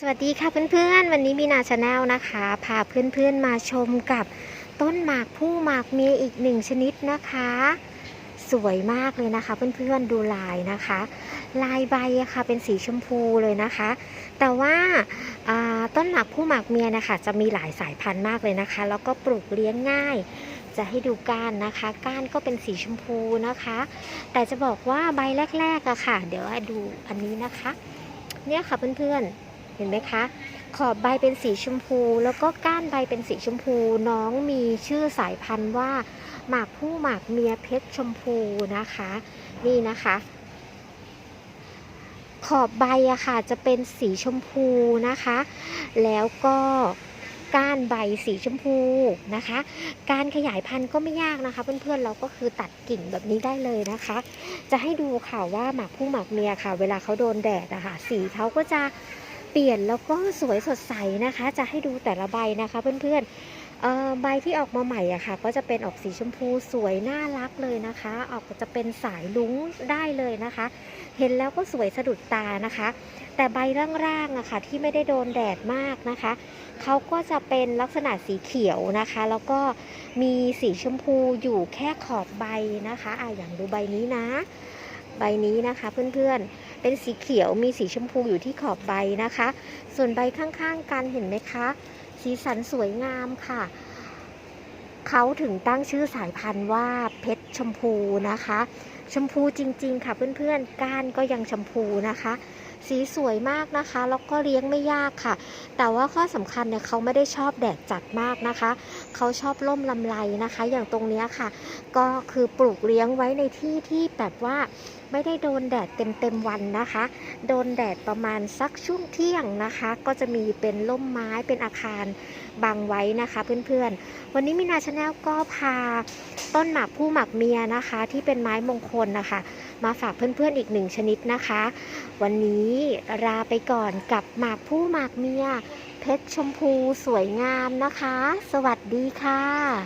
สวัสดีค่ะเพื่อนๆ วันนี้มีนาชาแนลนะคะ พาเพื่อนๆมาชมกับต้นหมากผู้หมากเมียอีกหนึ่งชนิดนะคะ สวยมากเลยนะคะ เพื่อนๆดูลายนะคะ ลายใบอะค่ะเป็นสีชมพูเลยนะคะ แต่ว่าาต้นหมากผู้หมากเมียนะคะจะมีหลายสายพันธุ์มากเลยนะคะ แล้วก็ปลูกเลี้ยงง่าย จะให้ดูก้านนะคะ ก้านก็เป็นสีชมพูนะคะ แต่จะบอกว่าใบแรกๆอะค่ะ เดี๋ยวดูอันนี้นะคะ เนี่ยค่ะเพื่อนๆ เห็นไหมคะ ขอบใบเป็นสีชมพู แล้วก็ก้านใบเป็นสีชมพู น้องมีชื่อสายพันธุ์ว่า หมากผู้หมากเมียเพชรชมพูนะคะ นี่นะคะ ขอบใบอะค่ะจะเป็นสีชมพูนะคะ แล้วก็ก้านใบสีชมพูนะคะ การขยายพันธุ์ก็ไม่ยากนะคะ เพื่อนๆเราก็คือตัดกิ่งแบบนี้ได้เลยนะคะ จะให้ดูค่ะว่าหมากผู้หมากเมียค่ะ เวลาเขาโดนแดดอะค่ะสีเขาก็จะ เปลี่ยนแล้วก็สวยสดใสนะคะ จะให้ดูแต่ละใบนะคะเพื่อนๆใบที่ออกมาใหม่อะค่ะ ก็จะเป็นออกสีชมพูสวยน่ารักเลยนะคะ ออกจะเป็นสายลุ้งได้เลยนะคะ เห็นแล้วก็สวยสะดุดตานะคะ แต่ใบร่างๆอะค่ะ ที่ไม่ได้โดนแดดมากนะคะเขาก็จะเป็นลักษณะสีเขียวนะคะ แล้วก็มีสีชมพูอยู่แค่ขอบใบนะคะอะอย่างดูใบนี้นะ ใบนี้นะคะ เพื่อนๆ เป็นสีเขียวมีสีชมพูอยู่ที่ขอบใบนะคะ ส่วนใบข้างๆกันเห็นไหมคะ สีสันสวยงามค่ะ เขาถึงตั้งชื่อสายพันธุ์ว่าเพชรชมพูนะคะ ชมพูจริงๆค่ะเพื่อนๆ ก้านก็ยังชมพูนะคะ สีสวยมากนะคะ แล้วก็เลี้ยงไม่ยากค่ะ แต่ว่าข้อสำคัญเนี่ยเขาไม่ได้ชอบแดดจัดมากนะคะเขาชอบร่มลำไรนะคะ อย่างตรงนี้ค่ะ ก็คือปลูกเลี้ยงไว้ในที่ที่แบบว่าไม่ได้โดนแดดเต็มเต็มๆวันนะคะ โดนแดดประมาณสักช่วงเที่ยงนะคะ ก็จะมีเป็นร่มไม้เป็นอาคารบังไว้นะคะเพื่อนๆ วันนี้มินาชาแนลก็พาต้นหมากผู้หมากเมียนะคะ ที่เป็นไม้มงคลนะคะ มาฝากเพื่อนๆอีกหนึ่งชนิดนะคะ วันนี้ลาไปก่อนกับหมากผู้หมากเมีย เพชรชมพูสวยงามนะคะ สวัสดีค่ะ